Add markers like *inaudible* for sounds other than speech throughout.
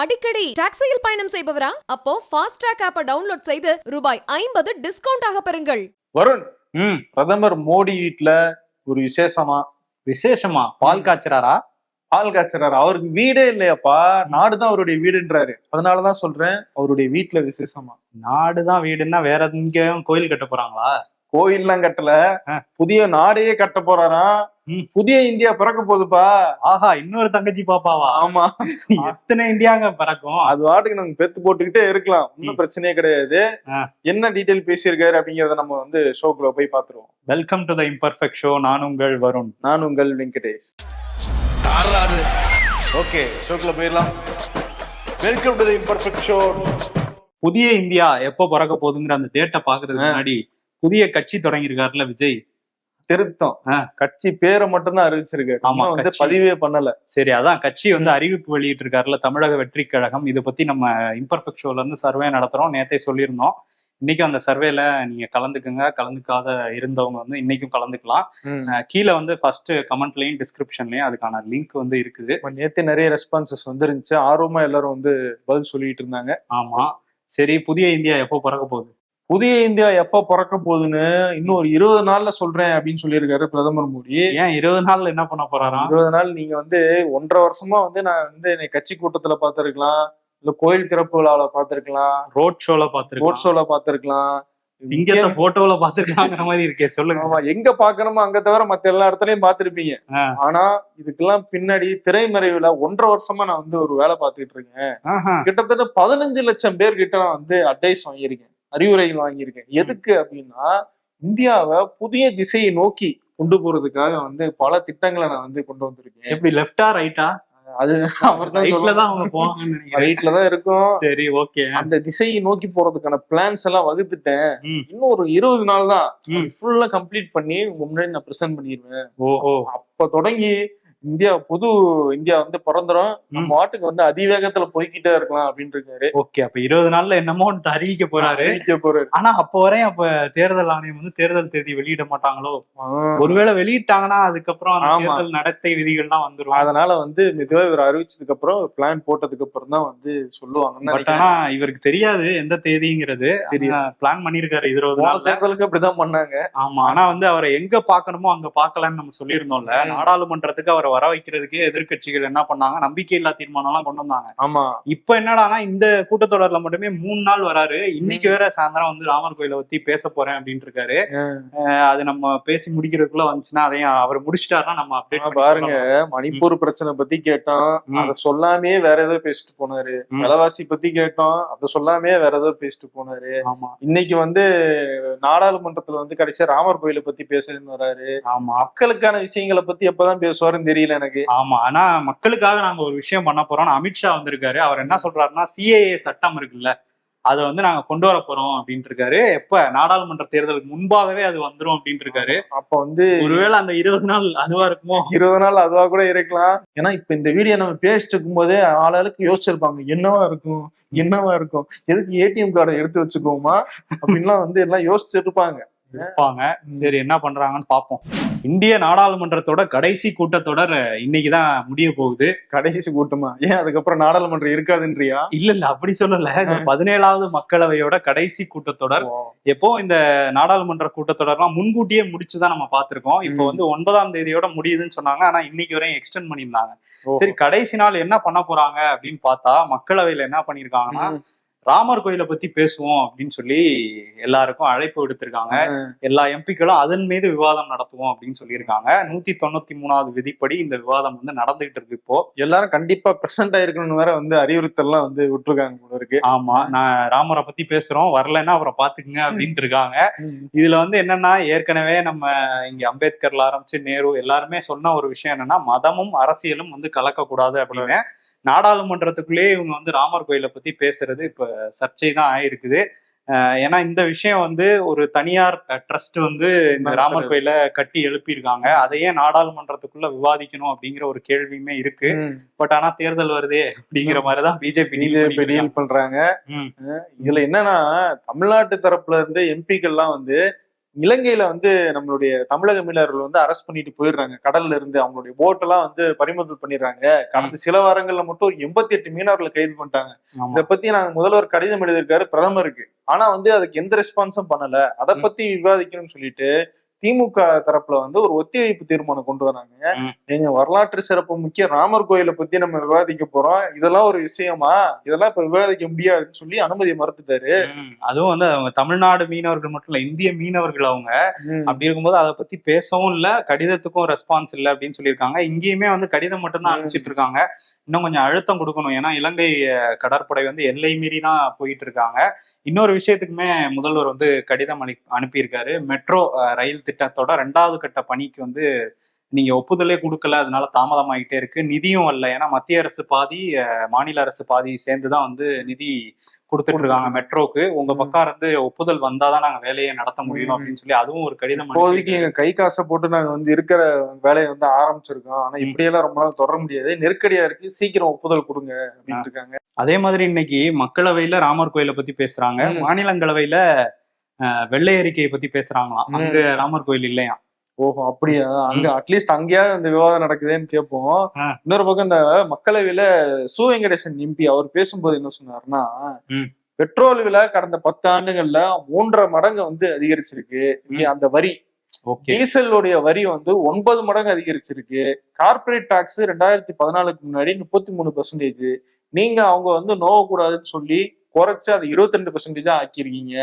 அடிக்கடி டாக்ஸியில் பயணம் செய்பவரா? அப்போ ஃபாஸ்ட் ட்ராக் ஆப்பை டவுன்லோட் செய்து ரூபாய் ஐம்பது டிஸ்கவுண்ட் ஆக பெறுங்கள். வருண். ம். பிரதமர் மோடி வீட்ல ஒரு விசேஷமா விசேஷமா பால் காய்ச்சறாரா? ஆள் காய்ச்சறாரு? அவருக்கு வீடே இல்லையாப்பா. நாடுதான் அவருடைய வீடுன்றாரு. அதனாலதான் சொல்றேன் அவருடைய வீட்டுல விசேஷமா. நாடுதான் வீடுன்னா வேற எங்கேயும் கோயில் கட்ட போறாங்களா? கோயில்லாம் கட்டல. புதிய நாடையே கட்ட போறாராம் ம். புதிய இந்தியா பிறக்க போகுதுப்பா. ஆஹா இன்னொரு தங்கச்சி பாப்பாவா? ஆமா. எத்தனை இந்தியாங்க பிறக்கும்? அது வாட்டுக்கு நம்ம பெத்து போட்டுக்கிட்டே இருக்கலாம். ஒன்னும் ம். பிரச்சனையே கிடையாது. என்ன டீடைல் பேசியிருக்காரு அப்படிங்கறத நம்ம வந்து ஷோக்குள்ள போய் பாத்துருவோம் welcome to the imperfect show நான் உங்கள் வருண். நான் உங்கள் வெங்கடேஷ். ஓகே ஷோக்குள்ள போயிடலாம். Welcome to the imperfect show புதிய இந்தியா எப்போ பிறக்க போகுதுங்கிற அந்த டேட்டை பாக்குறதுக்கு. முன்னாடி புதிய கட்சி தொடங்கியிருக்காருல விஜய். திருத்தம். கட்சி பேரை மட்டும் தான் அறிவிச்சிருக்காரு. ஆமா, வந்து. பதிவே பண்ணல. சரி அதான் கட்சி வந்து அறிவிப்பு வெளியிட்டு இருக்காருல தமிழக வெற்றி கழகம். இதை பத்தி நம்ம இம்பர்ஃபெக்ட் ஷோல இருந்து சர்வே நடத்துறோம். நேத்தே சொல்லியிருந்தோம். இன்னைக்கு அந்த சர்வேல நீங்க கலந்துக்குங்க. கலந்துக்காத இருந்தவங்க வந்து இன்னைக்கும் கலந்துக்கலாம். கீழே வந்து ஃபர்ஸ்ட் கமெண்ட்லயும் டிஸ்கிரிப்ஷன்லயும் அதுக்கான லிங்க் வந்து இருக்குது. நேத்து நிறைய ரெஸ்பான்சஸ் வந்துருந்துச்சு. ஆர்வமா எல்லாரும் வந்து பதில் சொல்லிட்டு இருந்தாங்க. ஆமா. சரி புதிய இந்தியா எப்போ பிறக்க போகுது? புதிய இந்தியா எப்ப பிறக்க போகுதுன்னு இன்னும் ஒரு இருபது நாள்ல சொல்றேன் அப்படின்னு சொல்லியிருக்காரு பிரதமர் மோடி. ஏன் இருபது நாள்ல என்ன பண்ண போறாராம் இருபது நாள் நீங்க வந்து ஒன்றரை வருஷமா வந்து நான் வந்து என்னை கட்சி கூட்டத்துல பாத்திருக்கலாம் இல்ல கோயில் திறப்பு விழாவில பாத்திருக்கலாம் ரோட் ஷோல ரோட் பாத்துருக்கோம் ஷோல பாத்திருக்கலாம் சிங்கத்தை போட்டோல பாத்துருக்காங்கிற மாதிரி இருக்கே சொல்லுங்க. ஆமா எங்க பாக்கணுமோ அங்க தவிர மத்த எல்லா இடத்துலயும் பாத்திருப்பீங்க. ஆனா இதுக்கெல்லாம் பின்னாடி திரைமறைவுல ஒன்றரை வருஷமா நான் வந்து ஒரு வேலை பார்த்துட்டு இருக்கேன். கிட்டத்தட்ட பதினஞ்சு லட்சம் பேர் கிட்ட நான் வந்து அட்வைஸ் வாங்கியிருக்கேன். அறிவுரைகள் வாங்கியிருக்கேன். எதுக்கு அப்படின்னா இந்தியாவை புதிய திசையை நோக்கி கொண்டு போறதுக்காக வந்து பல திட்டங்களை நான் வந்து கொண்டு வந்திருக்கேன். எப்படி லெஃப்டா ரைட்டா அது அவர் ரைட்ல தான் அவங்க போவாங்கன்னு நினைக்கிறேன். ரைட்ல தான் இருக்கும். சரி ஓகே அந்த திசையை நோக்கி போறதுக்கான பிளான்ஸ் எல்லாம் வகுத்துட்டேன். இன்னும் ஒரு இருபது நாள் தான். ஃபுல்லா கம்ப்ளீட் பண்ணி உங்க முன்னாடி நான் பிரசன்ட் பண்ணிடுவேன் ஓஹோ அப்ப தொடங்கி இந்தியா புது இந்தியா வந்து பிறந்துரும். நம்ம நாட்டுக்கு வந்து அதிவேகத்துல போய்க்கிட்டே இருக்கலாம் அப்படின்னு இருக்காரு ஓகே அப்ப இருபது நாள்ல என்னமோ அறிவிக்க போறாரு. அறிவிக்க போறாரு. ஆனா அப்ப வரையும் அப்ப தேர்தல் ஆணையம் வந்து தேர்தல் தேதி வெளியிட மாட்டாங்களோ. ஒருவேளை வெளியிட்டாங்கன்னா அதுக்கப்புறம். தேர்தல் நடத்தை விதிகள்லாம் வந்துரும். அதனால வந்து மெதுவா இவர் அறிவிச்சதுக்கு அப்புறம் பிளான் போட்டதுக்கு அப்புறம் தான் வந்து சொல்லுவாங்கன்னு பட். ஆனா இவருக்கு தெரியாது எந்த தேதிங்கிறது. பிளான் பண்ணிருக்காரு இருபது நாள்ல. தேர்தலுக்கு அப்படிதான் பண்ணாங்க. ஆமா ஆனா வந்து அவரை எங்க பாக்கணுமோ அங்க பாக்கலாம்னு நம்ம சொல்லியிருந்தோம்ல. நாடாளுமன்றத்துக்கு அவரை வர வைக்கிறதுக்கு எதிர்க்கட்சிகள் என்ன பண்ணாங்க? நம்பிக்கை இல்லா தீர்மானம் எல்லாம் கொண்டு வந்தாங்க. ஆமா. இப்ப என்னடானா இந்த கூட்டத்தொடர்ல மட்டுமே மூணு நாள் வராரு. இன்னைக்கு வேற சாயந்தரம் வந்து ராமர் கோயிலை பத்தி பேச போறேன் அப்படின்ட்டு இருக்காரு அது நம்ம பேசி முடிக்கிறதுக்குள்ள வந்துச்சுன்னா அதையும் அவர் முடிச்சிட்டாருன்னா நம்ம அப்டேட் பாருங்க. மணிப்பூர் பிரச்சனை பத்தி கேட்டோம். அத சொல்லாமே வேற ஏதோ பேசிட்டு போனாரு. விலைவாசி பத்தி கேட்டோம். அத சொல்லாமே வேற ஏதோ பேசிட்டு போனாரு. ஆமா. இன்னைக்கு வந்து நாடாளுமன்றத்துல வந்து கடைசியா ராமர் கோயிலை பத்தி பேசுறேன்னு வராரு. ஆமா. மக்களுக்கான விஷயங்களை பத்தி எப்பதான் பேசுவாருன்னு தெரியல எனக்கு. ஆமா ஆனா மக்களுக்காக நாங்க ஒரு விஷயம் பண்ண போறோம். அமித்ஷா வந்திருக்காரு. அவர் என்ன சொல்றாருன்னா சிஏஏ சட்டம் இருக்குல்ல அதை வந்து நாங்க கொண்டு வர போறோம் அப்படின்ட்டு இருக்காரு. எப்ப? நாடாளுமன்ற தேர்தலுக்கு முன்பாகவே அது வந்துரும் அப்படின்ட்டு இருக்காரு. அப்ப வந்து ஒருவேளை அந்த இருபது நாள் அதுவா இருக்குமோ? இருபது நாள் அதுவா கூட இருக்கலாம். ஏன்னா இப்ப இந்த வீடியோ நம்ம பேசிட்டு இருக்கும் போதே ஆளாளுக்கு யோசிச்சிருப்பாங்க என்னவா இருக்கும் என்னவா இருக்கும் எதுக்கு ஏடிஎம் கார்டை எடுத்து வச்சுக்கோமா அப்படின்லாம் வந்து எல்லாம் யோசிச்சிருப்பாங்க. இருப்பாங்க. சரி என்ன பண்றாங்கன்னு பாப்போம். இந்திய நாடாளுமன்றத்தோட கடைசி கூட்டத்தொடர் இன்னைக்குதான் முடிய போகுது. கடைசி கூட்டமா? ஏன் அதுக்கப்புறம் நாடாளுமன்றம் இருக்காதுன்றியா? இல்ல இல்ல அப்படி சொல்லல. பதினேழாவது மக்களவையோட கடைசி கூட்டத்தொடர். எப்போ இந்த நாடாளுமன்ற கூட்டத்தொடர்லாம் முன்கூட்டியே முடிச்சுதான் நம்ம பார்த்திருக்கோம். இப்போ. வந்து ஒன்பதாம் தேதியோட முடியுதுன்னு சொன்னாங்க. ஆனா இன்னைக்கு வரையும் எக்ஸ்டெண்ட் பண்ணியிருந்தாங்க. சரி கடைசி நாள் என்ன பண்ண போறாங்க அப்படின்னு பார்த்தா மக்களவையில என்ன பண்ணிருக்காங்கன்னா. ராமர் கோயிலை பத்தி பேசுவோம் அப்படின்னு சொல்லி எல்லாருக்கும் அழைப்பு விடுத்திருக்காங்க. எல்லா எம்பிக்களும் அதன் மீது விவாதம் நடத்துவோம் அப்படின்னு சொல்லியிருக்காங்க. நூத்தி தொண்ணூத்தி மூணாவது விதிப்படி இந்த விவாதம் வந்து நடந்துகிட்டு இருக்கு இப்போ. எல்லாரும் கண்டிப்பா பிரசன்ட் ஆயிருக்கணும்னு வேற வந்து அறிவுறுத்தல்லாம் வந்து விட்டுருக்காங்க போல இருக்கு. ஆமா நான் ராமரை பத்தி பேசுறோம். வரலைன்னா அப்புறம் பாத்துக்குங்க அப்படின்ட்டு இருக்காங்க. இதுல வந்து என்னன்னா ஏற்கனவே நம்ம இங்க அம்பேத்கர்ல ஆரம்பிச்சு நேரு எல்லாருமே சொன்ன ஒரு விஷயம் என்னன்னா மதமும் அரசியலும் வந்து கலக்கக்கூடாது அப்படின்னு. நாடாளுமன்றத்துக்குள்ளேயே இவங்க வந்து ராமர் கோயிலை பத்தி பேசுறது இப்ப சர்ச்சை தான் ஆயிருக்குது. ஏன்னா இந்த விஷயம் வந்து ஒரு தனியார் ட்ரஸ்ட் வந்து இந்த ராமர் கோயிலை கட்டி எழுப்பியிருக்காங்க. அதையே நாடாளுமன்றத்துக்குள்ள விவாதிக்கணும் அப்படிங்கிற ஒரு கேள்வியுமே இருக்கு. பட் ஆனா தேர்தல் வருதே அப்படிங்கிற மாதிரிதான் பிஜேபி பிஜேபி டீல் பண்றாங்க. இதுல என்னன்னா தமிழ்நாட்டு தரப்புல இருந்து எம்பிக்கள்லாம் வந்து இலங்கையில வந்து நம்மளுடைய தமிழக மீனவர்கள் வந்து அரெஸ்ட் பண்ணிட்டு போயிடுறாங்க. கடல்ல இருந்து அவங்களுடைய போட்டெல்லாம் வந்து பறிமுதல் பண்ணிடுறாங்க. கடந்த சில வாரங்கள்ல மட்டும் ஒரு எண்பத்தி எட்டு மீனவர்களை கைது பண்ணிட்டாங்க. இத பத்தி நாங்க முதல்வர் கடிதம் எழுதியிருக்காரு பிரதமருக்கு. ஆனா வந்து அதுக்கு எந்த ரெஸ்பான்ஸும் பண்ணல. அதை பத்தி விவாதிக்கணும்னு சொல்லிட்டு திமுக தரப்புல வந்து ஒரு ஒத்திவைப்பு தீர்மானம் கொண்டு வராங்க. எங்க வரலாற்று சிறப்பு முக்கிய ராமர் கோயிலை பத்தி நம்ம விவாதிக்க போறோம். இதெல்லாம் ஒரு விஷயமா? இதெல்லாம் இப்ப விவாதிக்க முடியாதுன்னு சொல்லி அனுமதியை மறுத்துட்டாரு. அதுவும் வந்து அவங்க தமிழ்நாடு மீனவர்கள் மட்டும் இல்ல இந்திய மீனவர்கள் அவங்க அப்படி இருக்கும்போது அதை பத்தி பேசவும் இல்ல கடிதத்துக்கும் ரெஸ்பான்ஸ் இல்ல அப்படின்னு சொல்லியிருக்காங்க. இங்கேயுமே வந்து கடிதம் மட்டும்தான். அனுப்பிச்சிட்டு இருக்காங்க. இன்னும் கொஞ்சம் அழுத்தம் கொடுக்கணும். ஏன்னா இலங்கை கடற்படை வந்து எல்லை மீறி தான் போயிட்டு இருக்காங்க. இன்னொரு விஷயத்துக்குமே முதல்வர் வந்து கடிதம் அனு அனுப்பியிருக்காரு. மெட்ரோ ரயில் திட்டத்தோட ரெண்டாவது கட்ட பணிக்கு வந்து நீங்க ஒப்புதலே கொடுக்கல. அதனால தாமதமாயிட்டே இருக்கு. நிதியும் வரல ஏன்னா மத்திய அரசு பாதி மாநில அரசு பாதி சேர்ந்துதான் வந்து நிதி கொடுத்துட்டு இருக்காங்க மெட்ரோக்கு. உங்க. பக்கம் இருந்து ஒப்புதல் வந்தாதான் நாங்க வேலையை நடத்த முடியும். அப்படின்னு சொல்லி அதுவும் ஒரு கடிதம் இப்போதைக்கு. எங்க கை காசை போட்டு நாங்க வந்து இருக்கிற வேலையை வந்து ஆரம்பிச்சிருக்கோம். ஆனா இப்படியெல்லாம் ரொம்ப நாள் தொடர முடியாது. நெருக்கடியா இருக்கு. சீக்கிரம் ஒப்புதல் கொடுங்க அப்படின்னு இருக்காங்க. அதே மாதிரி இன்னைக்கு மக்களவையில ராமர் கோயிலை பத்தி பேசுறாங்க. மாநிலங்களவையில வெள்ளை அறிக்கையை பத்தி பேசுறாங்களாம். அங்க ராமர் கோயில் இல்லையா? ஓஹோ அப்படியா? அங்க அட்லீஸ்ட் அங்கேயாவது அந்த விவாதம் நடக்குதேன்னு கேட்போம். இன்னொரு பக்கம் இந்த மக்களவையில சு வெங்கடேசன் எம்பி அவர் பேசும்போது என்ன சொன்னாருன்னா. பெட்ரோல் விலை கடந்த பத்து ஆண்டுகள்ல மூன்றரை மடங்கு வந்து அதிகரிச்சிருக்கு. அந்த வரி. டீசலுடைய வரி வந்து ஒன்பது மடங்கு அதிகரிச்சிருக்கு. கார்ப்பரேட் டாக்ஸ் ரெண்டாயிரத்தி பதினாலுக்கு முன்னாடி முப்பத்தி மூணு பர்சன்டேஜ் நீங்க அவங்க வந்து நோவக்கூடாதுன்னு சொல்லி குறைச்சு அதை இருபத்தி ரெண்டு பர்சன்டேஜா ஆக்கியிருக்கீங்க.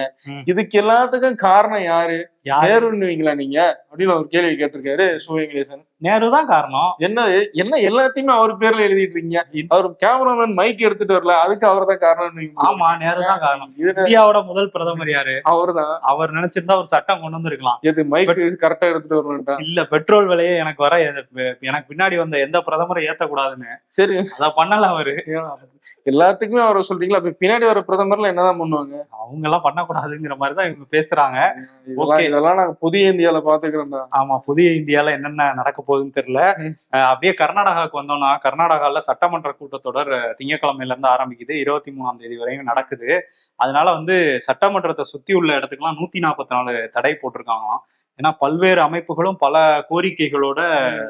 இதுக்கு எல்லாத்துக்கும் காரணம் யாரு நேருன்னுவீங்களா நீங்க? அப்படின்னு ஒரு கேள்வி கேட்டிருக்காரு சு வெங்கடேசன் நேரு தான் காரணம். என்ன என்ன எல்லாத்தையுமே அவர் பேர்ல எழுதிட்டு இருக்கீங்க அவர் கேமராமேன் மைக் எடுத்துட்டு வரல அதுக்கு அவர் தான் காரணம் ஆமா நேரு தான் காரணம் இந்தியாவோட முதல் பிரதமர் யாரு? அவர் தான் அவர் நினைச்சிருந்தா ஒரு சட்டம் கொண்டு வந்திருக்கலாம். எது மைக் கரெக்டா எடுத்துட்டு வரணும்ட்டா? இல்ல பெட்ரோல் விலையே எனக்கு வர எனக்கு பின்னாடி வந்த எந்த பிரதமரை ஏத்தக்கூடாதுன்னு. சரி. அத பண்ணல அவரு. எல்லாத்துக்குமே அவரை சொல்றீங்களா? அப்ப பின்னாடி வர பிரதமர்ல என்னதான் பண்ணுவாங்க? அவங்க எல்லாம் பண்ணக்கூடாதுங்கிற மாதிரிதான் இவங்க பேசுறாங்க. Okay. இதெல்லாம் நாங்க புதிய இந்தியால பாத்துக்கிறோம்டா. ஆமா புதிய இந்தியால என்னென்ன நடக்க போகுதுன்னு தெரியல. அப்படியே கர்நாடகாவுக்கு வந்தோம்னா கர்நாடகால சட்டமன்ற கூட்டத்தொடர் அஹ், திங்கட்கிழமையில இருந்து ஆரம்பிக்குது. இருபத்தி மூணாம் தேதி வரையும் நடக்குது. அதனால வந்து சட்டமன்றத்தை சுத்தி உள்ள இடத்துக்குலாம் நூத்தி நாற்பத்தி நாலு தடை போட்டிருக்காங்களாம். ஏன்னா பல்வேறு அமைப்புகளும் பல கோரிக்கைகளோட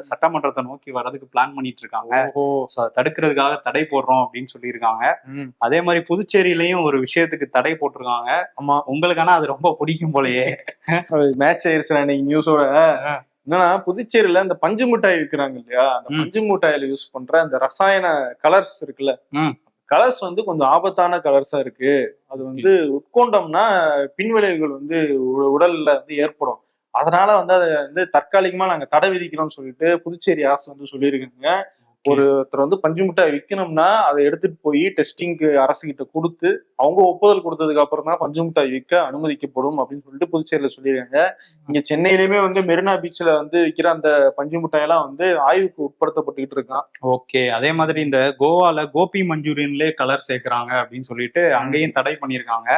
சட்டமன்றத்தை நோக்கி வர்றதுக்கு பிளான் பண்ணிட்டு இருக்காங்க தடுக்கிறதுக்காக தடை போடுறோம் அப்படின்னு சொல்லியிருக்காங்க. அதே மாதிரி புதுச்சேரியிலயும் ஒரு விஷயத்துக்கு தடை போட்டிருக்காங்க. ஆமா. உங்களுக்கான அது ரொம்ப பிடிக்கும் போலயே. *laughs* மேட்ச் ஆயிருச்சு இன்னைக்கு நியூஸோட என்னன்னா புதுச்சேரியில இந்த பஞ்சு மிட்டாய் விற்கிறாங்க இல்லையா? அந்த. பஞ்சு மிட்டாயில யூஸ் பண்ற அந்த ரசாயன கலர்ஸ் இருக்குல்ல. கலர்ஸ் வந்து கொஞ்சம் ஆபத்தான கலர்ஸா இருக்கு. அது வந்து உட்கொண்டோம்னா பின்விளைவுகள் வந்து உடல்ல வந்து ஏற்படும். அதனால வந்து அதை வந்து தற்காலிகமா நாங்க தடை விதிக்கிறோம்னு சொல்லிட்டு புதுச்சேரி அரசு வந்து சொல்லியிருக்காங்க. ஒருத்தர் வந்து பஞ்சு மிட்டாய் விற்கணும்னா அதை எடுத்துட்டு போய் டெஸ்டிங்க்கு அரசு கிட்ட கொடுத்து அவங்க ஒப்புதல் கொடுத்ததுக்கு அப்புறம் தான் பஞ்சு மிட்டாய் விற்க அனுமதிக்கப்படும் அப்படின்னு சொல்லிட்டு புதுச்சேரியில சொல்லியிருக்காங்க. இங்க சென்னையிலுமே வந்து மெரினா பீச்ல வந்து விற்கிற அந்த பஞ்சு மிட்டாயெல்லாம் வந்து ஆய்வுக்கு உட்படுத்தப்பட்டுக்கிட்டு இருக்கான். ஓகே. அதே மாதிரி இந்த கோவால கோபி மஞ்சூரியன்லயே கலர் சேர்க்கறாங்க அப்படின்னு சொல்லிட்டு அங்கேயும் தடை பண்ணியிருக்காங்க.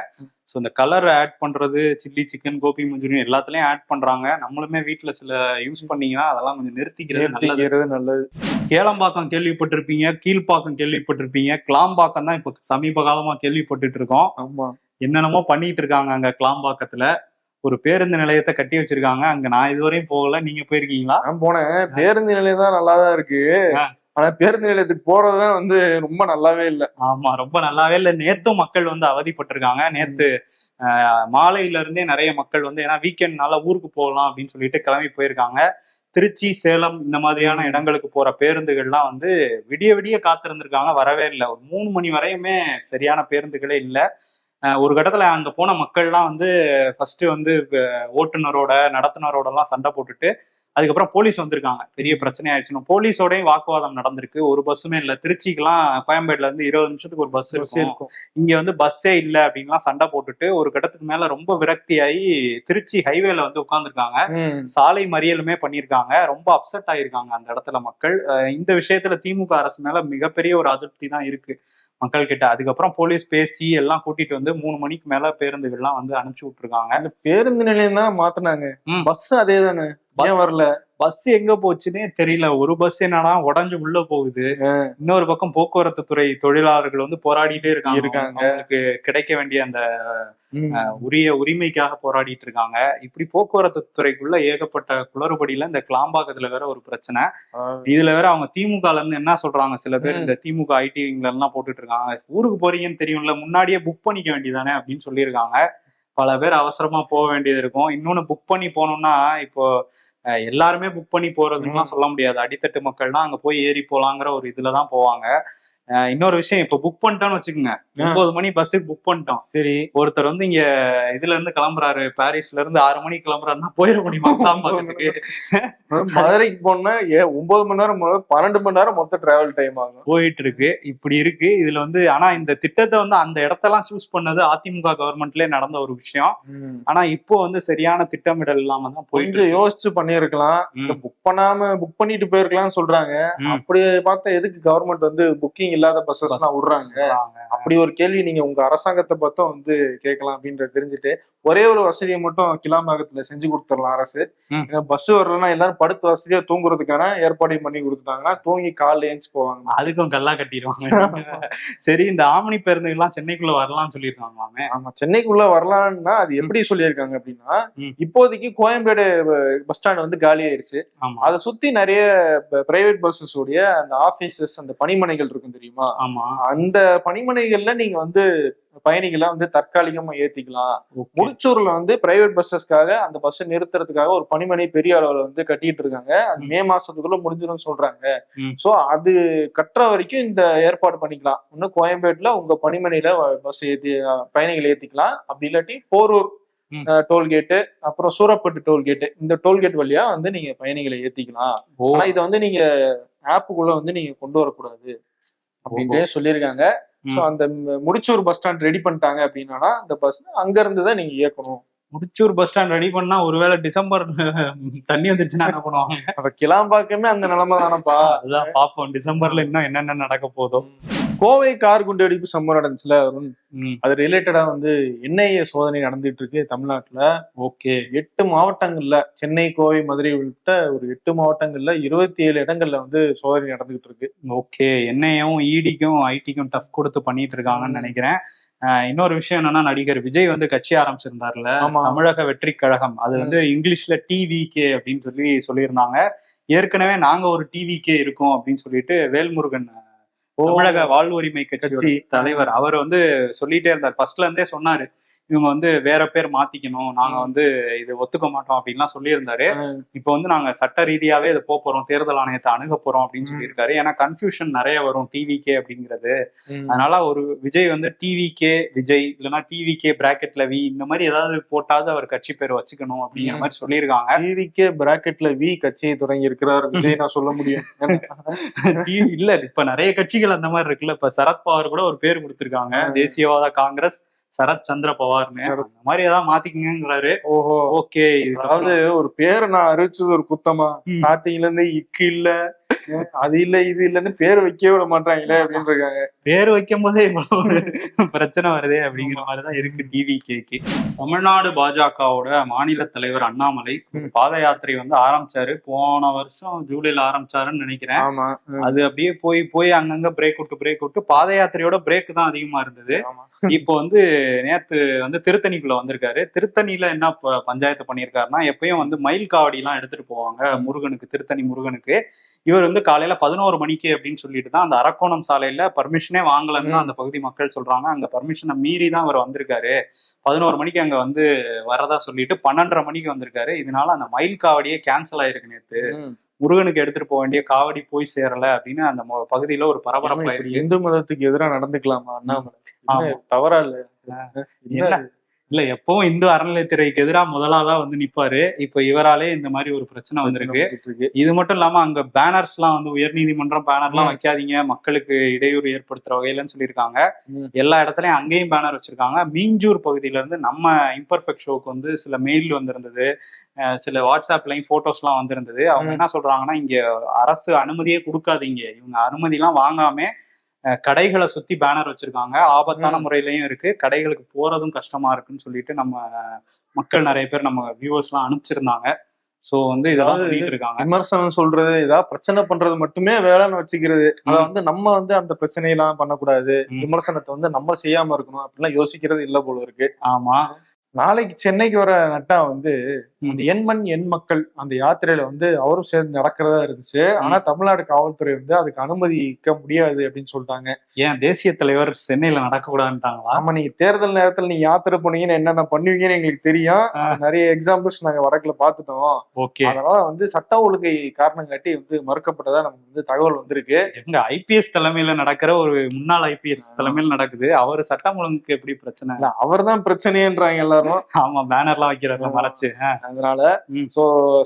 ஸோ இந்த கலர் ஆட் பண்றது சில்லி சிக்கன் கோபி மஞ்சூரியன் எல்லாத்துலயும் ஆட் பண்றாங்க. நம்மளுமே வீட்ல சில யூஸ் பண்ணீங்கன்னா அதெல்லாம் கொஞ்சம் நிறுத்திக்கிறது நிறுத்திக்கிறது நல்லது. கேளம்பாக்கம் கேள்விப்பட்டிருப்பீங்க கீழ்ப்பாக்கம் கேள்விப்பட்டிருப்பீங்க கிளாம்பாக்கம் தான் இப்ப சமீப காலமா கேள்விப்பட்டுட்டு இருக்கோம் ஆமா. என்னென்னமோ பண்ணிட்டு இருக்காங்க அங்க கிளாம்பாக்கத்துல. ஒரு பேருந்து நிலையத்தை கட்டி வச்சிருக்காங்க. அங்க நான் இதுவரையும் போகல. நீங்க போயிருக்கீங்களா? நான் போனேன். பேருந்து நிலையம் தான் நல்லாதான் இருக்கு. ஆனா பேருந்து நிலையத்துக்கு போறதுதான் வந்து ரொம்ப நல்லாவே இல்ல. ஆமா ரொம்ப நல்லாவே இல்ல. நேத்தும் மக்கள் வந்து அவதிப்பட்டிருக்காங்க. நேத்து மாலையில இருந்தே நிறைய மக்கள் வந்து ஏன்னா வீக்கெண்ட்னால ஊருக்கு போகலாம் அப்படின்னு சொல்லிட்டு கிளம்பி போயிருக்காங்க. திருச்சி சேலம் இந்த மாதிரியான. இடங்களுக்கு போற பேருந்துகள்லாம் வந்து விடிய விடிய காத்திருந்திருக்காங்க. வரவே இல்லை. ஒரு மூணு மணி வரையுமே சரியான பேருந்துகளே இல்லை. ஒரு கட்டத்துல அங்க போன மக்கள்லாம் வந்து ஃபர்ஸ்ட் வந்து ஓட்டுநரோட நடத்துனரோட எல்லாம் சண்டை போட்டுட்டு அதுக்கப்புறம் போலீஸ் வந்திருக்காங்க. பெரிய பிரச்சனை ஆயிடுச்சுன்னு போலீஸோடயும் வாக்குவாதம் நடந்திருக்கு. ஒரு பஸ்ஸுமே இல்லை. திருச்சிக்கெல்லாம் கோயம்பேடுல இருந்து இருபது நிமிஷத்துக்கு ஒரு பஸ் இருக்கும். இங்க வந்து பஸ்ஸே இல்லை அப்படின்லாம் சண்டை போட்டுட்டு ஒரு கட்டத்துக்கு மேல ரொம்ப விரக்தியாகி திருச்சி ஹைவேல வந்து உட்கார்ந்துருக்காங்க. ம். சாலை மறியலுமே பண்ணியிருக்காங்க. ரொம்ப அப்செட் ஆயிருக்காங்க அந்த இடத்துல மக்கள். இந்த விஷயத்துல திமுக அரசு மேல மிகப்பெரிய ஒரு அதிருப்தி தான் இருக்கு மக்கள் கிட்ட அதுக்கப்புறம் போலீஸ் பேசி எல்லாம் கூட்டிட்டு வந்து மூணு மணிக்கு மேல பேருந்துகள்லாம் வந்து அனுப்பிச்சு விட்டுருக்காங்க. பேருந்து நிலையம் தான் மாத்தினாங்க. பஸ் அதே தானே? ஏன் வரல பஸ் எங்க போச்சுன்னே தெரியல ஒரு பஸ் என்னன்னா உடஞ்சு உள்ள போகுது. இன்னொரு பக்கம் போக்குவரத்து துறை தொழிலாளர்கள் வந்து போராடிட்டே இருக்காங்க இருக்காங்க. அவங்களுக்கு கிடைக்க வேண்டிய அந்த. உரிய உரிமைக்காக போராடிட்டு இருக்காங்க இப்படி போக்குவரத்து துறைக்குள்ள ஏகப்பட்ட குளறுபடியில இந்த கிளாம்பாக்கத்துல வேற ஒரு பிரச்சனை. இதுல வேற அவங்க திமுகல இருந்து என்ன சொல்றாங்க சில பேர். இந்த திமுக ஐடி எல்லாம் போட்டுட்டு இருக்காங்க ஊருக்கு போறீங்கன்னு தெரியும்ல முன்னாடியே புக் பண்ணிக்க வேண்டியதானே அப்படின்னு சொல்லியிருக்காங்க பல பேர் அவசரமா போக வேண்டியது இருக்கும். இன்னொன்னு புக் பண்ணி போகணும்னா இப்போ எல்லாருமே புக் பண்ணி போறதுலாம் சொல்ல முடியாது. அடித்தட்டு மக்கள்லாம் அங்க போய் ஏறி போலாங்கிற ஒரு இதுலதான் போவாங்க. இன்னொரு விஷயம் இப்போ புக் பண்ணிட்டோம்னு வச்சுக்கோங்க. ஒன்பது மணி பஸ்ஸுக்கு புக் பண்ணிட்டோம். சரி. ஒருத்தர் வந்து இங்க இதுல இருந்து கிளம்புறாரு. பாரிஸ்ல இருந்து ஆறு மணிக்கு கிளம்புறாருன்னா போயிட முடியுமா? மதுரைக்கு போனா ஒன்பது மணி நேரம் பன்னெண்டு மணி நேரம் மொத்த டிராவல் டைம் ஆகும். போயிட்டு இருக்கு இப்படி இருக்கு. இதுல வந்து ஆனா இந்த திட்டத்தை வந்து அந்த இடத்தெல்லாம் சூஸ் பண்ணது அதிமுக கவர்மெண்ட்லயே நடந்த ஒரு விஷயம். ஆனா இப்போ வந்து சரியான திட்டமிடல் இல்லாம தான் போயிட்டு. யோசிச்சு பண்ணிருக்கலாம். புக் பண்ணாம புக் பண்ணிட்டு போயிருக்கலாம்னு சொல்றாங்க. அப்படி பார்த்தா எதுக்கு கவர்மெண்ட் வந்து புக்கிங் இல்லாத பஸ்ஸஸ் எல்லாம் விடுறாங்க. அப்படி ஒரு கேள்வி நீங்க உங்க அரசாங்கத்தை பார்த்தா வந்து கேட்கலாம் அப்படின்றத தெரிஞ்சுட்டு ஒரே ஒரு வசதியை மட்டும் கிளாம்பாக்கத்துல செஞ்சு கொடுத்துடலாம் அரசு. பஸ் வரலன்னா எல்லாரும் படுத்து வசதியா தூங்குறதுக்கான ஏற்பாடையும் பண்ணி கொடுத்துட்டாங்கன்னா தூங்கி காலைல ஏஞ்சி போவாங்க. அதுக்கும் கல்லா கட்டிடுவாங்க. *laughs* சரி இந்த ஆம்னி பேருந்துகள்லாம் சென்னைக்குள்ள வரலாம்னு சொல்லியிருக்காங்களாமே. ஆமா சென்னைக்குள்ள வரலாம்னா அது எப்படி சொல்லியிருக்காங்க அப்படின்னா. இப்போதைக்கு கோயம்பேடு பஸ் ஸ்டாண்ட் வந்து காலி ஆயிடுச்சு. அதை சுத்தி நிறைய பிரைவேட் பஸ்ஸஸ் உடைய அந்த ஆபீசஸ் அந்த பணிமனைகள் இருக்கும் தெரியுமா? ஆமா. அந்த பணிமனைகள்ல நீங்க வந்து பயணிகளை வந்து தற்காலிகமா ஏத்திக்கலாம். முடிச்சூர்ல வந்து பிரைவேட் பஸ்ஸஸ்க்காக அந்த பஸ் நிறுத்துறதுக்காக ஒரு பணிமனை பெரிய அளவுல வந்து கட்டிட்டு இருக்காங்க. அது மே. மாசத்துக்குள்ள முடிஞ்சிடும் சொல்றாங்க. சோ அது கட்டுற வரைக்கும் இந்த ஏற்பாடு பண்ணிக்கலாம். இன்னும் கோயம்பேட்டுல உங்க பணிமனையில பஸ் ஏத்தி பயணிகளை ஏத்திக்கலாம். அப்படி இல்லாட்டி போரூர். டோல்கேட்டு அப்புறம் சூரப்பட்டு டோல்கேட்டு இந்த டோல்கேட் வழியா வந்து நீங்க பயணிகளை ஏத்திக்கலாம். ஆனா இதை வந்து நீங்க ஆப்புக்குள்ள வந்து நீங்க கொண்டு வரக்கூடாது. அப்படின்ட்டு சொல்லியிருக்காங்க. ஸோ அந்த முடிச்சூர் பஸ் ஸ்டாண்ட் ரெடி பண்ணிட்டாங்க அப்படின்னா அந்த பஸ் அங்க இருந்து தான் நீங்க இயக்கணும். முடிச்சூர் பஸ் ஸ்டாண்ட் ரெடி பண்ணா ஒருவேளை டிசம்பர் தண்ணி வந்துருச்சுன்னா என்ன பண்ணுவாங்க? அப்ப கிளாம்பாக்கமே அந்த நிலைமை தானப்பா அதுதான் பாப்போம். டிசம்பர்ல இன்னும் என்னென்ன நடக்க போதோ. கோவை கார் குண்டுவெடிப்பு சம்பவம் நடந்துச்சுல அது ரிலேட்டடா வந்து என்ஐஏ சோதனை நடந்துட்டு இருக்கு தமிழ்நாட்டுல. ஓகே. எட்டு மாவட்டங்கள்ல சென்னை கோவை மதுரை உள்ளிட்ட ஒரு எட்டு மாவட்டங்கள்ல இருபத்தி ஏழு இடங்கள்ல வந்து சோதனை நடந்துகிட்டு இருக்கு ஓகே. என்னையும் இடிக்கும் ஐடிக்கும் டஃப் கொடுத்து பண்ணிட்டு இருக்காங்கன்னு. நினைக்கிறேன். இன்னொரு விஷயம் என்னன்னா நடிகர் விஜய் வந்து கட்சி ஆரம்பிச்சிருந்தாருல. தமிழக வெற்றி கழகம். அது வந்து இங்கிலீஷ்ல டிவிகே அப்படின்னு சொல்லி சொல்லியிருந்தாங்க. ஏற்கனவே நாங்க ஒரு டிவிகே இருக்கோம் அப்படின்னு சொல்லிட்டு வேல்முருகன் தமிழக வாழ்வுரிமை கட்சி. தலைவர் அவர் வந்து சொல்லிட்டே இருந்தார். ஃபர்ஸ்ட்ல இருந்தே சொன்னாரு. இவங்க வந்து வேற பேர் மாத்திக்கணும். நாங்க வந்து இது ஒத்துக்க மாட்டோம் அப்படின்லாம் சொல்லியிருந்தாரு. இப்போ வந்து நாங்க சட்ட ரீதியாவே இது போறோம். தேர்தல் ஆணையத்தை அணுக போறோம் அப்படின்னு. சொல்லியிருக்காரு. ஏன்னா கன்ஃபியூஷன் நிறைய வரும் டிவிகே அப்படிங்கிறது. ம். அதனால ஒரு விஜய் வந்து டிவிகே விஜய் இல்லைன்னா டிவிகே பிராக்கெட்ல வி இந்த மாதிரி ஏதாவது போட்டாவது அவர் கட்சி பேர் வச்சுக்கணும் அப்படிங்கிற. மாதிரி சொல்லியிருக்காங்க. டிவிக்கே பிராக்கெட்ல வி கட்சியை தொடங்கி இருக்கிறார் விஜய் நான் சொல்ல முடியும். *laughs* இல்ல இப்ப நிறைய கட்சிகள் அந்த மாதிரி இருக்குல்ல. இப்ப சரத்பவார் கூட ஒரு பேர் கொடுத்திருக்காங்க. தேசியவாத காங்கிரஸ் சரத் சந்திர பவார்னு. அந்த மாதிரி ஏதாவது மாத்திக்கங்கிறாரு ஓஹோ. ஓகே அதாவது ஒரு பேரை நான் அறிவிச்சது ஒரு குத்தமா. ஸ்டார்டிங்ல இருந்து இக்கு இல்ல அது இல்ல இது இல்லன்னு பேர் வைக்கவே விட மாட்டாங்களே அப்படின்னு இருக்காங்க பேர் வைக்கும் போதே பிரச்சனை வருதே அப்படிங்கிற மாதிரிதான் இருக்கு டிவி கேக்கு தமிழ்நாடு பாஜகவோட மாநில தலைவர் அண்ணாமலை. பாத யாத்திரை வந்து ஆரம்பிச்சாரு. போன வருஷம் ஜூலைல ஆரம்பிச்சாருன்னு நினைக்கிறேன். அது அப்படியே போய் போய் அங்கங்க பிரேக் விட்டு பிரேக் விட்டு பாத யாத்திரையோட பிரேக் தான் அதிகமா இருந்தது. இப்போ வந்து நேத்து வந்து திருத்தணிக்குள்ள வந்திருக்காரு. திருத்தணியில என்ன பஞ்சாயத்து பண்ணியிருக்காருன்னா எப்பயும் வந்து மயில் காவடி எல்லாம் எடுத்துட்டு போவாங்க முருகனுக்கு திருத்தணி முருகனுக்கு. இவர் வந்து காலையில பதினோரு மணிக்கு அப்படின்னு சொல்லிட்டு தான் அந்த அரக்கோணம் சாலையில பர்மிஷனே வாங்கலன்னு அந்த பகுதி மக்கள் சொல்றாங்க. அங்க பர்மிஷனை மீறி தான் அவர் வந்திருக்காரு. பதினோரு மணிக்கு அங்க வந்து வரதா சொல்லிட்டு பன்னெண்டரை மணிக்கு வந்திருக்காரு. இதனால அந்த மயில் காவடியே கேன்சல் ஆயிருக்கு நேத்து. ம். முருகனுக்கு எடுத்துட்டு போக வேண்டிய காவடி போய் சேரல அப்படின்னு அந்த பகுதியில ஒரு பரபரப்பு இந்து மதத்துக்கு எதிரா நடந்துக்கலாமா? அண்ணாமலை. தவறா இல்ல. இல்ல எப்பவும் இந்து அறநிலையத்துறைக்கு எதிராக முதலாளா வந்து நிப்பாரு. இப்ப இவராலே இந்த மாதிரி ஒரு பிரச்சனை வந்திருக்கு. இது மட்டும் இல்லாம அங்க பேனர்ஸ் எல்லாம் வந்து உயர்நீதிமன்றம் பேனர்லாம் ம். வைக்காதீங்க. மக்களுக்கு இடையூறு ஏற்படுத்துற வகையிலன்னு சொல்லியிருக்காங்க. எல்லா இடத்துலயும் அங்கேயும் பேனர் வச்சிருக்காங்க. மீஞ்சூர் பகுதியில இருந்து நம்ம இம்பர்ஃபெக்ட் ஷோக்கு வந்து சில மெயில் வந்திருந்தது. சில வாட்ஸ்அப்லயும் போட்டோஸ் எல்லாம் வந்திருந்தது. அவங்க. என்ன சொல்றாங்கன்னா இங்க அரசு அனுமதியே கொடுக்காதீங்க. இவங்க அனுமதி எல்லாம் வாங்காம கடைகளை சுத்தி பேனர் வச்சிருக்காங்க. ஆபத்தான. முறையிலயும் இருக்கு. கடைகளுக்கு போறதும் கஷ்டமா இருக்குன்னு சொல்லிட்டு நம்ம மக்கள் நிறைய பேர் நம்ம வியூவர்ஸ் எல்லாம் அனுப்பிச்சிருந்தாங்க. சோ வந்து இதெல்லாம் பண்ணிட்டு இருக்காங்க விமர்சனம் சொல்றது ஏதாவது பிரச்சனை பண்றது மட்டுமே வேலைன்னு வச்சுக்கிறது. அத வந்து நம்ம வந்து அந்த பிரச்சனையெல்லாம் பண்ணக்கூடாது. ம். விமர்சனத்தை வந்து நம்ம செய்யாம இருக்கணும் அப்படிலாம் யோசிக்கிறது இல்ல போல இருக்கு. ஆமா. நாளைக்கு சென்னைக்கு வர நட்டா வந்து. அந்த எண்மண் எண் மக்கள் அந்த யாத்திரையில வந்து அவரும் சேர்ந்து நடக்கிறதா இருந்துச்சு. ஆனா தமிழ்நாடு காவல்துறை வந்து அதுக்கு அனுமதிக்க முடியாது அப்படின்னு சொல்லிட்டாங்க. ஏன்? தேசிய தலைவர் சென்னையில நடக்க கூடாதுன்ட்டாங்களா ஆமா நீங்க தேர்தல் நேரத்துல நீங்க யாத்திரை போனீங்கன்னு என்னென்ன பண்ணுவீங்கன்னு எங்களுக்கு தெரியும். நிறைய எக்ஸாம்பிள்ஸ் நாங்க வடக்குல பாத்துட்டோம் ஓகே. அதனால வந்து சட்ட ஒழுங்கை காரணம் காட்டி வந்து மறுக்கப்பட்டதா நமக்கு வந்து தகவல் வந்திருக்கு. எங்க ஐபிஎஸ் தலைமையில நடக்கிற ஒரு முன்னாள் ஐபிஎஸ் தலைமையில நடக்குது. அவரு சட்டம் ஒழுங்குக்கு எப்படி பிரச்சனை? இல்ல அவர்தான் பிரச்சனைன்றாங்க எல்லாரும். ஆமா பேனர்லாம் வைக்கிறதுல மறைச்சு. அதனால. சோ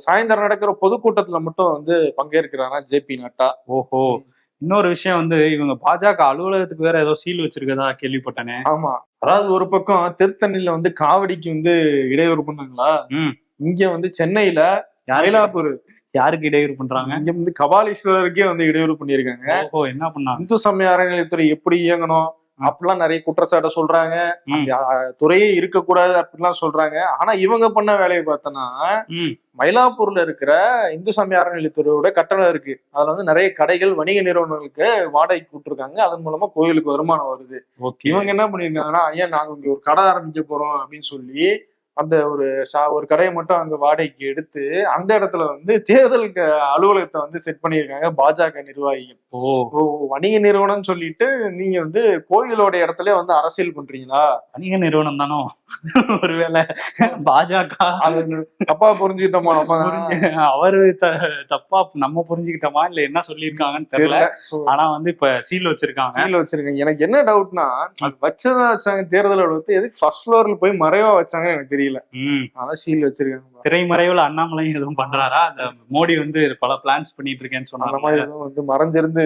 சாயந்தரம் நடக்கிற பொதுக்கூட்டத்துல மட்டும் வந்து பங்கேற்கிறாரா ஜே பி நட்டா? ஓஹோ. இன்னொரு விஷயம் வந்து இவங்க பாஜக அலுவலகத்துக்கு வேற ஏதோ சீல் வச்சிருக்கதா கேள்விப்பட்டனே. ஆமா. அதாவது ஒரு பக்கம் திருத்தணியில வந்து காவடிக்கு வந்து இடையூறு பண்ணாங்களா. இங்க வந்து சென்னையில மயிலாப்பூர். யாருக்கு இடையூறு பண்றாங்க? இங்க வந்து கபாலீஸ்வரருக்கே வந்து இடையூறு பண்ணியிருக்காங்க. ஓஹோ என்ன பண்ணாங்க? இந்து சமய அறநிலையத்துறை எப்படி இயங்கணும்? அப்படிலாம் நிறைய குற்றச்சாட்டை சொல்றாங்க. துறையே இருக்கக்கூடாது அப்படிலாம் சொல்றாங்க. ஆனா இவங்க பண்ண வேலையை பார்த்தோன்னா மயிலாப்பூர்ல இருக்கிற இந்து சமய அறநிலையத்துறையோட கட்டணம் இருக்கு. அதுல வந்து நிறைய கடைகள் வணிக நிறுவனங்களுக்கு வாடகைக்கு விட்டுருக்காங்க அதன் மூலமா கோயிலுக்கு வருமானம் வருது. ஓகே. இவங்க என்ன பண்ணிருக்காங்கன்னா ஐயா நாங்க இங்க ஒரு கடை ஆரம்பிக்க போறோம் அப்படின்னு சொல்லி அந்த ஒரு சா- ஒரு கடையை மட்டும் அங்க வாடகைக்கு எடுத்து அந்த இடத்துல வந்து தேர்தல் அலுவலகத்தை வந்து செட் பண்ணியிருக்காங்க பாஜக நிர்வாகிகள். ஓ. வணிக நிறுவனம் சொல்லிட்டு நீங்க வந்து கோயிலோட இடத்துல வந்து அரசியல் பண்றீங்களா? வணிக நிறுவனம் தானோ? ஒருவேளை பாஜக. தப்பா புரிஞ்சுக்கிட்டோமா நம்ம? அவரு தப்பா நம்ம புரிஞ்சுக்கிட்டோமா? இல்ல என்ன சொல்லியிருக்காங்கன்னு தெரியல. ஆனா வந்து இப்ப சீல் வச்சிருக்காங்க. சீல் வச்சிருக்கேன் எனக்கு என்ன டவுட்னா வச்சதா வச்சாங்க தேர்தல் அலுவலகத்தை எதுக்கு ஃபர்ஸ்ட் ஃப்ளோர்ல போய் மறைவா வச்சாங்கன்னு எனக்கு தெரியல. அதான் சீல் வச்சிருக்காங்க. திரைமறைவுல அண்ணாமலையும் எதுவும் பண்றாரா? அந்த மோடி வந்து பல பிளான்ஸ் பண்ணிட்டு இருக்கேன்னு அந்த சொன்னாங்க வந்து மறைஞ்சிருந்து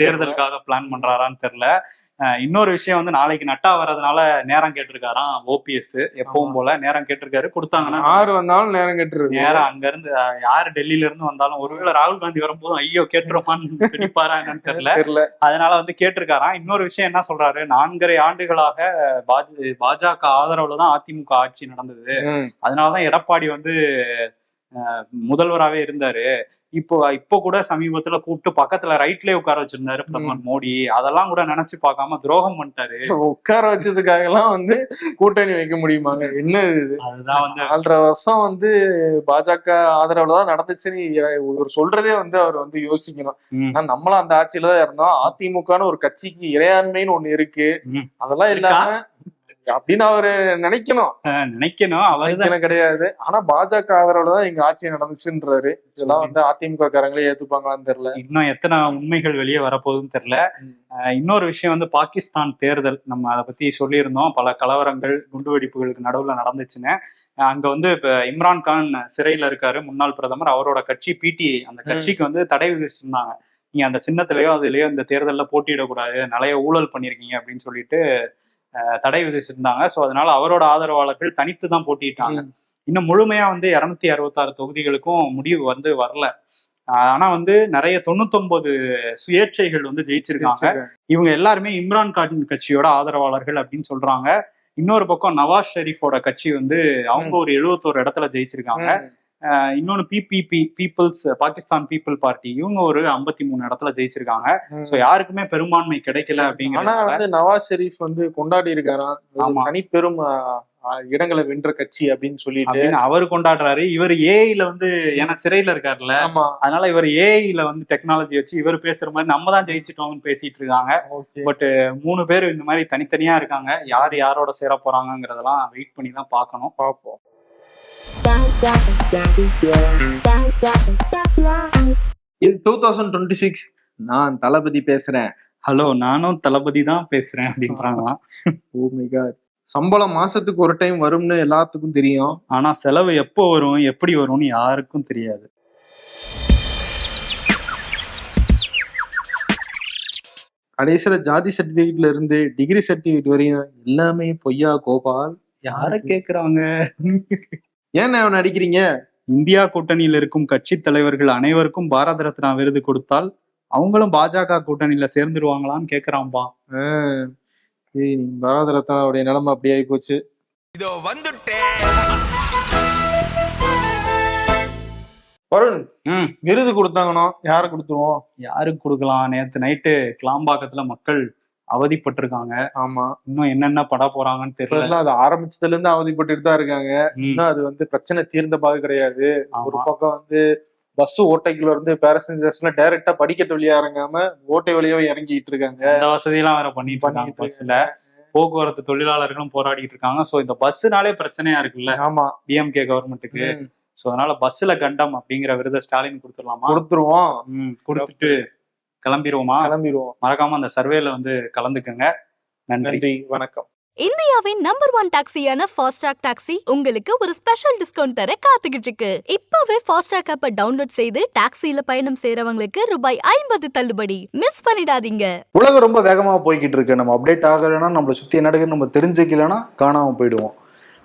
தேர்தலுக்காக பிளான் பண்றாரான்னு தெரியல. இன்னொரு விஷயம் வந்து நாளைக்கு நட்டா வர்றதுனால நேரம் கேட்டிருக்காராம் ஓபிஎஸ் எப்பவும் போல நேரம் கேட்டிருக்காரு. கொடுத்தாங்கன்னா யாரு வந்தாலும் நேரம் கட்டுறது நேரம் அங்க இருந்து யாரு டெல்லியில இருந்து வந்தாலும் ஒருவேளை ராகுல் காந்தி வரும்போது ஐயோ கேட்டுருமான்னு *laughs* துடிப்பாரா என்னன்னு தெரியல. அதனால வந்து கேட்டிருக்காராம். இன்னொரு விஷயம் என்ன சொல்றாரு? நான்கரை ஆண்டுகளாக பாஜ பாஜக ஆதரவுல தான் அதிமுக ஆட்சி நடந்தது. அதனாலதான் எடப்பாடி வந்து அஹ், முதல்வராவே இருந்தாரு. இப்போ இப்போ கூட சமீபத்துல கூப்பிட்டு பக்கத்துல ரைட்லயே உட்கார வச்சிருந்தாரு பிரதமர் மோடி. அதெல்லாம் கூட நினைச்சு பார்க்காம துரோகம் பண்ணிட்டாரு. உட்கார வச்சதுக்காக எல்லாம் வந்து கூட்டணி வைக்க முடியுமாங்க? என்ன அதுதான் வந்து நாலரை வருஷம் வந்து பாஜக ஆதரவுல தான் நடந்துச்சுன்னு இவர் சொல்றதே வந்து அவர் வந்து யோசிக்கணும். நம்மளும் அந்த ஆட்சியில தான் இருந்தோம். அதிமுகன்னு ஒரு கட்சிக்கு இறையாண்மைன்னு ஒண்ணு இருக்கு. அதெல்லாம் இல்லாம அப்படின்னு அவரு நினைக்கணும். நினைக்கணும். நினைக்கணும் கிடையாது. ஆனா பாஜக ஆதரவுல தான் எங்க ஆட்சி நடந்துச்சுன்றாரு. இதெல்லாம் வந்து அதிமுக காரங்களே ஏத்துப்பாங்களான்னு தெரியல. இன்னும் எத்தனை உண்மைகள் வெளியே வரப்போகுதுன்னு தெரியல. இன்னொரு விஷயம் வந்து பாகிஸ்தான் தேர்தல். நம்ம அதை பத்தி சொல்லியிருந்தோம். பல கலவரங்கள் குண்டுவெடிப்புகளுக்கு நடுவுல நடந்துச்சுன்னு. அங்க வந்து இப்ப இம்ரான் கான் சிறையில இருக்காரு. முன்னாள் பிரதமர். அவரோட கட்சி பிடிஐ அந்த கட்சிக்கு வந்து தடை விதிச்சிருந்தாங்க. நீங்க அந்த சின்னத்திலயோ அதுலயோ இந்த தேர்தல்ல போட்டியிடக்கூடாது. நிறைய ஊழல் பண்ணிருக்கீங்க அப்படின்னு சொல்லிட்டு தடை விதிச்சிருந்தாங்க. சோ அதனால அவரோட ஆதரவாளர்கள் தனித்து தான் போட்டியிட்டாங்க. ம். இன்னும் முழுமையா வந்து இருநூத்தி அறுபத்தாறு தொகுதிகளுக்கும் முடிவு வந்து வரல. ஆனா வந்து நிறைய தொண்ணூத்தொன்பது சுயேட்சைகள் வந்து ஜெயிச்சிருக்காங்க. இவங்க எல்லாருமே இம்ரான் கான் கட்சியோட ஆதரவாளர்கள் அப்படின்னு சொல்றாங்க. இன்னொரு பக்கம் நவாஸ் ஷெரீஃபோட கட்சி வந்து அவங்க ஒரு எழுபத்தோரு இடத்துல ஜெயிச்சிருக்காங்க. இன்னொன்னு PPP peoples Pakistan people party இவங்க ஒரு ஐம்பத்தி மூணு இடத்துல ஜெயிச்சிருக்காங்க. சோ யாருக்குமே பெரும்பான்மை கிடைக்கல ஆனா வந்து நவாஸ் ஷெரீப் வந்து கொண்டாடி இருக்காராம். ஆ, ஆ, இடங்களை வென்ற கட்சி அப்படின்னு சொல்லிட்டு. அவர் கொண்டாடுறாரு. இவர் ஏஐல வந்து ஏன்னா சிறையில இருக்காருல்ல. அதனால இவர் ஏஐல வந்து டெக்னாலஜி வச்சு இவர் பேசுற மாதிரி நம்ம தான் ஜெயிச்சிட்டோம்னு பேசிட்டு இருக்காங்க. பட் மூணு பேர் இந்த மாதிரி தனித்தனியா இருக்காங்க. யார் யாரோட சேர போறாங்கங்கிறதெல்லாம் வெயிட் பண்ணி தான் பார்க்கணும். பாப்போம் இது டூ தௌசண்ட் டுவெண்ட்டி சிக்ஸ் நான் தளபதி பேசுறேன். ஹலோ நானும் தளபதி தான் பேசுறேன் அப்படின்றாங்க ஓ மை காட் *laughs* சம்பளம் மாசத்துக்கு ஒரு டைம் வரும்னு எல்லாத்துக்கும் தெரியும். ஆனா செலவு எப்போ வரும் எப்படி வரும்னு யாருக்கும் தெரியாது. கடைசியில ஜாதி சர்டிபிகேட்ல இருந்து டிகிரி சர்டிபிகேட் வரையும் எல்லாமே பொய்யா கோபால்? யார கேக்குறாங்க? ஏன் அவன் அடிக்கிறீங்க? இந்தியா கூட்டணியில் இருக்கும் கட்சி தலைவர்கள் அனைவருக்கும் பாரத ரத்னா விருது கொடுத்தால் அவங்களும் பாஜக கூட்டணியில சேர்ந்துருவாங்களான்னு கேக்குறான்பா பாரத ரத்னாவுடைய நிலைமை அப்படி ஆகி போச்சு. இதோ வந்துட்டேன் வருண் ம். விருது கொடுத்தாங்கனோ யாரு கொடுத்துருவோம்? யாருக்கு கொடுக்கலாம்? நேத்து நைட்டு கிளாம்பாக்கத்துல மக்கள் அவதிப்பட்டிருக்காங்க. ஆமா. இன்னும் என்னென்ன பட போறாங்கன்னு தெரியல. அது ஆரம்பிச்சதுல இருந்து அவதிப்பட்டுட்டு தான் இருக்காங்க. இன்னும் அது வந்து பிரச்சனை தீர்ந்த பாகு கிடையாது. ஒரு. பக்கம் வந்து பஸ் ஓட்டைக்குள்ள இருந்து பேரசஞ்சர்ஸ்ல டைரக்டா படிக்கட்டு வழியா இறங்காம ஓட்டை வழியா இறங்கிட்டு இருக்காங்க. அந்த வசதியெல்லாம் வேற இருக்காங்க பண்ணிட்டு பஸ்ல போக்குவரத்து தொழிலாளர்களும் போராடிட்டு இருக்காங்க. சோ இந்த பஸ்னாலே பிரச்சனையா இருக்குல்ல? ஆமா. டிஎம்கே கவர்மெண்ட்டுக்கு. சோ அதனால பஸ்ல கண்டம் அப்படிங்கிற விருதை ஸ்டாலின் கொடுத்துடலாமா? கொடுத்துருவோம். கொடுத்துட்டு. கிளம்பிடுவோமா கிளம்பிடுவோம் மறக்காம அந்த சர்வேல வந்து கலந்துக்கங்க. நன்றி. வணக்கம். இந்தியாவின் நம்பர் ஒன் டாக்ஸியான ஃபாஸ்ட்ராக் டாக்ஸி உங்களுக்கு ஒரு ஸ்பெஷல் டிஸ்கவுண்ட் தர காத்துக்கிட்டு இருக்கு இப்பவே ஃபாஸ்ட்ராக் ஆப்பை டவுன்லோட் செய்து டாக்ஸில பயணம் செய்றவங்களுக்கு ரூபாய் ஐம்பது தள்ளுபடி. மிஸ் பண்ணிடாதீங்க. உலகம் ரொம்ப வேகமாக போய்கிட்டு இருக்கு. நம்ம அப்டேட் ஆகலைன்னா நம்மளை சுற்றி என்ன நடக்குதுன்னு நம்ம தெரிஞ்சுக்கலைன்னா காணாமல் போயிடுவோம்.